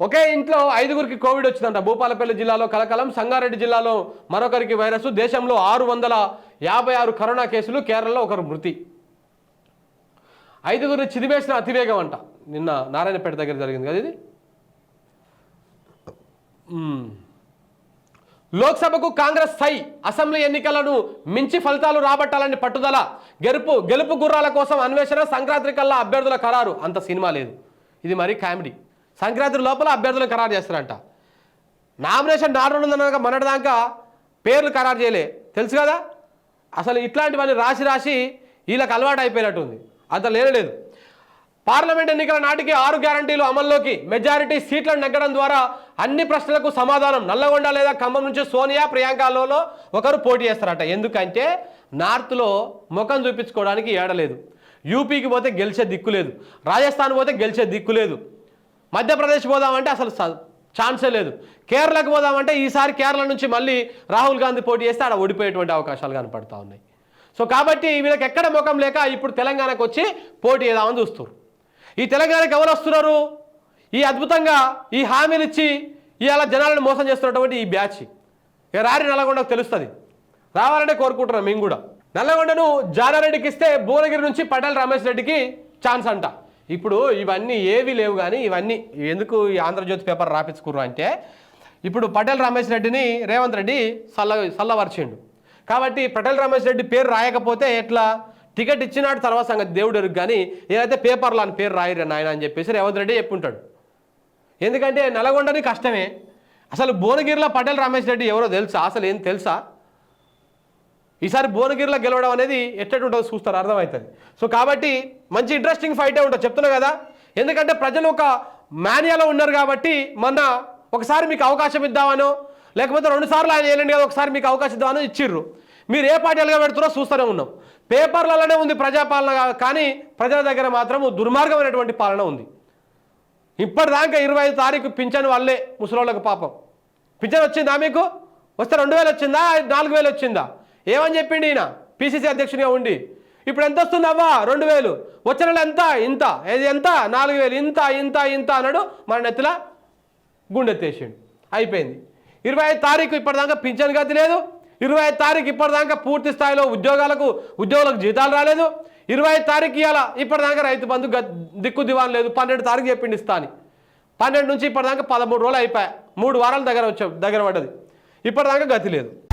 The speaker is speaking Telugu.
ఒకే ఇంట్లో ఐదుగురికి కోవిడ్ వచ్చిందంట. భూపాలపల్లి జిల్లాలో కలకలం సంగారెడ్డి జిల్లాలో మరొకరికి వైరస్ దేశంలో ఆరు వందల యాభై ఆరు కరోనా కేసులు కేరళలో ఒకరు మృతి. ఐదుగురు చిదివేసిన అతివేగం అంట. నిన్న నారాయణపేట దగ్గర జరిగింది కదా ఇది? లోక్సభకు కాంగ్రెస్ సై అసెంబ్లీ ఎన్నికలను మించి ఫలితాలు రాబట్టాలని పట్టుదల గెలుపు గెలుపు గుర్రాల కోసం అన్వేషణ సంక్రాంతి కల్లా అభ్యర్థుల ఖరారు. అంత సినిమా లేదు. ఇది మరి కామెడీ. సంక్రాంతి లోపల అభ్యర్థులు ఖరారు చేస్తారంట. నామినేషన్ నాలుగు వందల మొన్నటిదాకా పేర్లు ఖరారు చేయలే. తెలుసు కదా? అసలు ఇట్లాంటివన్నీ రాసి రాసి వీళ్ళకి అలవాటు అయిపోయినట్టుంది. అంత లేనలేదు పార్లమెంట్ ఎన్నికల నాటికి ఆరు గ్యారంటీలు అమల్లోకి మెజారిటీ సీట్లను నెగ్గడం ద్వారా అన్ని ప్రశ్నలకు సమాధానం నల్లగొండ లేదా ఖమ్మం నుంచి సోనియా ప్రియాంకలలో ఒకరు పోటీ చేస్తారట. ఎందుకంటే నార్త్లో ముఖం చూపించుకోవడానికి ఏడలేదు. యూపీకి పోతే గెలిచే దిక్కు లేదు. రాజస్థాన్ పోతే గెలిచే దిక్కు లేదు. మధ్యప్రదేశ్ పోదామంటే అసలు ఛాన్సే లేదు. కేరళకు పోదామంటే ఈసారి కేరళ నుంచి మళ్ళీ రాహుల్ గాంధీ పోటీ చేస్తే ఆడ ఓడిపోయేటువంటి అవకాశాలు కనపడతా ఉన్నాయి. సో కాబట్టి వీళ్ళకి ఎక్కడ ముఖం లేక ఇప్పుడు తెలంగాణకు వచ్చి పోటీ చేద్దామని చూస్తారు ఈ తెలంగాణకి ఎవరు వస్తున్నారు? ఈ అద్భుతంగా ఈ హామీలు ఇచ్చి ఇవాళ జనాలను మోసం చేస్తున్నటువంటి ఈ బ్యాచ్. ఇక రారి నల్లగొండకు తెలుస్తుంది. రావాలంటే కోరుకుంటున్నాం మేము కూడా. నల్లగొండను జానారెడ్డికి ఇస్తే భువనగిరి నుంచి పటేల్ రమేష్ రెడ్డికి ఛాన్స్ అంట. ఇప్పుడు ఇవన్నీ ఏవి లేవు కానీ ఇవన్నీ ఎందుకు ఈ ఆంధ్రజ్యోతి పేపర్ రాపించుకుర్రు అంటే ఇప్పుడు పటేల్ రమేష్ రెడ్డిని రేవంత్ రెడ్డి సల్ల సల్లవరిచిండు. కాబట్టి పటేల్ రమేష్ రెడ్డి పేరు రాయకపోతే ఎట్లా? టికెట్ ఇచ్చినాడు తర్వాత సంగతి దేవుడు ఎరుగు కానీ ఏదైతే పేపర్లో అని పేరు రాయరు నాయన అని చెప్పేసి రేవంత్ రెడ్డి చెప్పుంటాడు. ఎందుకంటే నల్గొండని కష్టమే. అసలు భువనగిరిలో పటేల్ రమేష్ రెడ్డి ఎవరో తెలుసా? అసలు ఏం తెలుసా? ఈసారి భువనగిరిలో గెలవడం అనేది ఎట్టటుంటుందో చూస్తారు అర్థమవుతుంది. సో కాబట్టి మంచి ఇంట్రెస్టింగ్ ఫైటే ఉంటుంది చెప్తున్నా కదా. ఎందుకంటే ప్రజలు ఒక మాన్యాలో ఉన్నారు కాబట్టి మొన్న ఒకసారి మీకు అవకాశం ఇద్దామనో లేకపోతే రెండు సార్లు ఆయన వెళ్ళండి కదా ఒకసారి మీకు అవకాశం ఇద్దామనో ఇచ్చిర్రు. మీరు ఏ పార్టీలుగా పెడుతున్నారో చూస్తూనే ఉన్నాం. పేపర్లలోనే ఉంది ప్రజాపాలన కానీ ప్రజల దగ్గర మాత్రం దుర్మార్గమైనటువంటి పాలన ఉంది. ఇప్పటిదాకా ఇరవై ఐదు తారీఖు పింఛను వాళ్ళే ముసలోళ్ళకు పాపం. పింఛన్ వచ్చిందా మీకు? వస్తే రెండు వేలు వచ్చిందా? నాలుగు వేలు వచ్చిందా? ఏమని చెప్పిండి ఈయన? పిసిసి అధ్యక్షునిగా ఉండి. ఇప్పుడు ఎంత వస్తుంది అవ్వా? రెండు వేలు. వచ్చిన నెల ఎంత? ఇంత. ఏది ఎంత? నాలుగు వేలు. ఇంత ఇంత ఇంత అన్నాడు. మన నెత్తిలా గుండెత్తేసిండు. అయిపోయింది. ఇరవై ఐదు తారీఖు ఇప్పటిదాకా పింఛన్ గతి లేదు. ఇరవై ఐదు తారీఖు ఇప్పటిదాకా పూర్తి స్థాయిలో ఉద్యోగాలకు ఉద్యోగులకు జీతాలు రాలేదు. ఇరవై ఐదు తారీఖు ఇవాళ ఇప్పటిదాకా రైతు బంధు గ- దిక్కు దివాన్ లేదు. పన్నెండు తారీఖు చెప్పిండి ఇస్తా పన్నెండు నుంచి ఇప్పటిదాకా పదమూడు రోజులు అయిపోయాయి. మూడు వారాల దగ్గర వచ్చా దగ్గర పడ్డది. ఇప్పటిదాకా గతి లేదు.